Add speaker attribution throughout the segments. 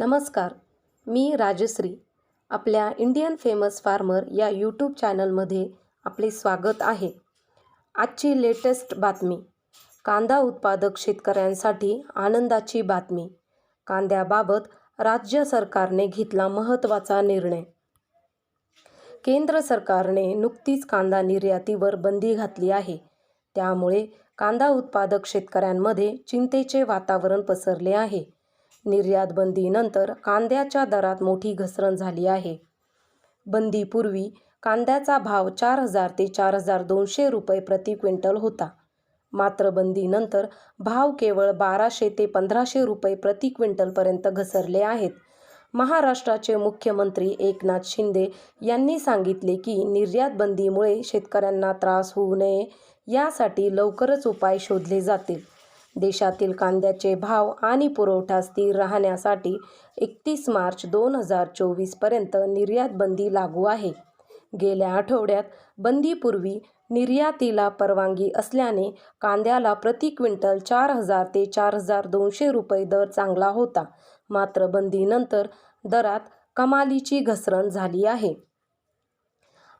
Speaker 1: नमस्कार मी राजश्री आपल्या इंडियन फेमस फार्मर या यूट्यूब चॅनलमध्ये आपले स्वागत आहे. आजची लेटेस्ट बातमी कांदा उत्पादक शेतकऱ्यांसाठी आनंदाची बातमी. कांद्याबाबत राज्य सरकारने घेतला महत्त्वाचा निर्णय. केंद्र सरकारने नुकतीच कांदा निर्यातीवर बंदी घातली आहे. त्यामुळे कांदा उत्पादक शेतकऱ्यांमध्ये चिंतेचे वातावरण पसरले आहे. निर्यात बंदीनंतर कांद्याच्या दरात मोठी घसरण झाली आहे. बंदीपूर्वी कांद्याचा भाव चार हजार ते चार हजार दोनशे रुपये प्रति क्विंटल होता. मात्र बंदीनंतर भाव केवळ बाराशे ते पंधराशे रुपये प्रति क्विंटलपर्यंत घसरले आहेत. महाराष्ट्राचे मुख्यमंत्री एकनाथ शिंदे यांनी सांगितले की निर्यात बंदीमुळे शेतकऱ्यांना त्रास होऊ नये यासाठी लवकरच उपाय शोधले जातील. देशातील कांद्याचे भाव आणि पुरवठा स्थिर राहण्यासाठी एकतीस मार्च दोन हजार चोवीसपर्यंत निर्यात बंदी लागू आहे. गेल्या आठवड्यात बंदीपूर्वी निर्यातीला परवानगी असल्याने कांद्याला प्रति क्विंटल चार हजार ते चार हजार दोनशे रुपये दर चांगला होता. मात्र बंदीनंतर दरात कमालीची घसरण झाली आहे.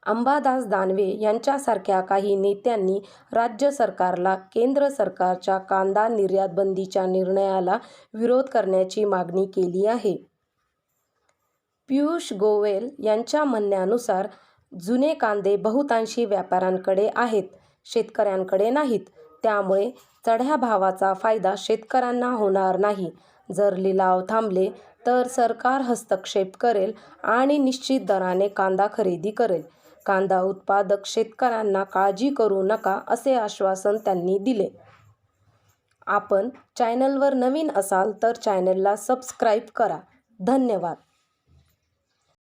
Speaker 1: अंबादास दानवे यांच्यासारख्या काही नेत्यांनी राज्य सरकारला केंद्र सरकारच्या कांदा निर्यात बंदीच्या निर्णयाला विरोध करण्याची मागणी केली आहे. पियुष गोवेल यांच्या म्हणण्यानुसार जुने कांदे बहुतांशी व्यापाऱ्यांकडे आहेत शेतकऱ्यांकडे नाहीत. त्यामुळे चढ्या भावाचा फायदा शेतकऱ्यांना होणार नाही. जर लिलाव थांबले तर सरकार हस्तक्षेप करेल आणि निश्चित दराने कांदा खरेदी करेल. कांदा उत्पादक शेतकऱ्यांना काळजी करू नका असे आश्वासन त्यांनी दिले. आपण चॅनलवर नवीन असाल तर चॅनलला सबस्क्राईब करा. धन्यवाद.